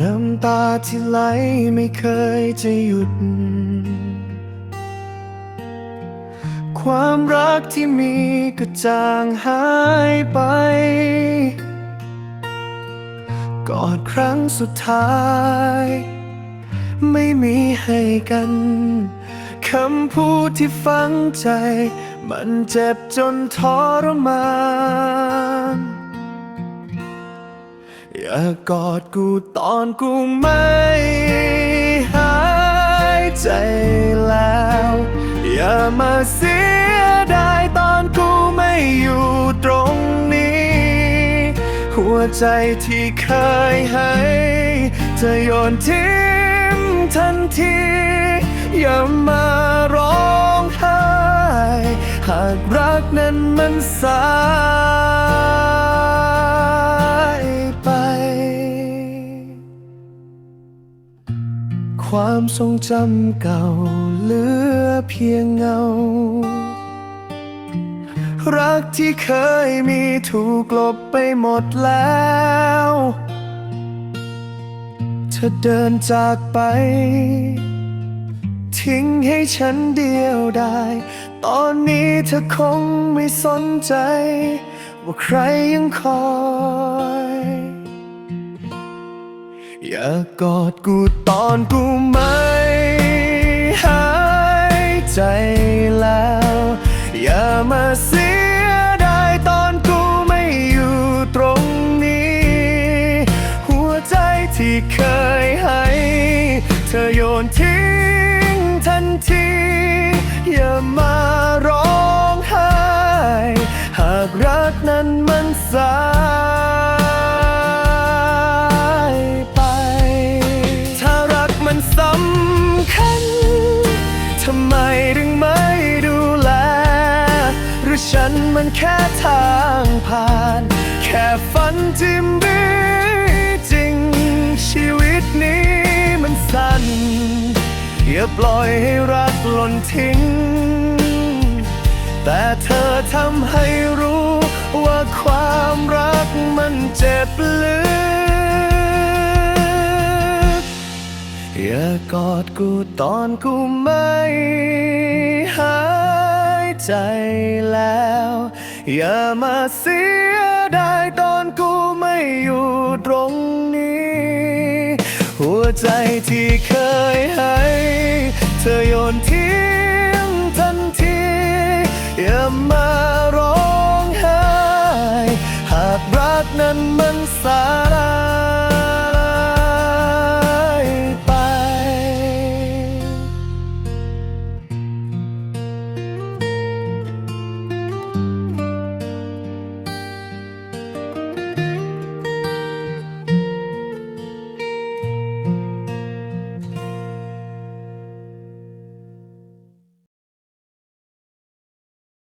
น้ำตาที่ไหลไม่เคยจะหยุด ความรักที่มีก็จางหายไป กอดครั้งสุดท้าย ไม่มีให้กันคำพูดที่ฝังใจ มันเจ็บจนทรมาน อย่ากอดกูตอนกูไม่หายใจแล้ว อย่ามาเสียดายตอนกูไม่อยู่ตรงนี้ หัวใจที่เคยให้ จะโยนทิ้งทันที อย่ามาร้องไห้ หากรักนั้นมันสาย ความทรงจำเก่าเหลือเพียงเงา รักที่เคยมีถูกลบไปหมดแล้ว เธอเดินจากไป ทิ้งให้ฉันเดียวดายตอนนี้เธอคงไม่สนใจ ว่าใครยังคอย อย่ากอดกูตอนกูไม่หายใจแล้ว อย่ามาเสียดายตอนกูไม่อยู่ตรงนี้ หัวใจที่เคยให้ เธอโยนทิ้งทันที อย่ามาร้องไห้ หากรักนั้นมันสาือฉันมันแค่ทางผ่าน แค่ฝันที่มีจริง ชีวิตนี้มันสั้น อย่าปล่อยให้รักหล่นทิ้ง แต่เธอทำให้รู้ว่าความรักมันเจ็บลึกอย่ากอดกูตอนกูไม่ อย่ามาเสียดายตอนกูไม่อยู่ตรงนี้ หัวใจที่เคยให้ เธอโยนทิ้งทันที อย่ามาร้องไห้ หากรักนั้นมันสาระ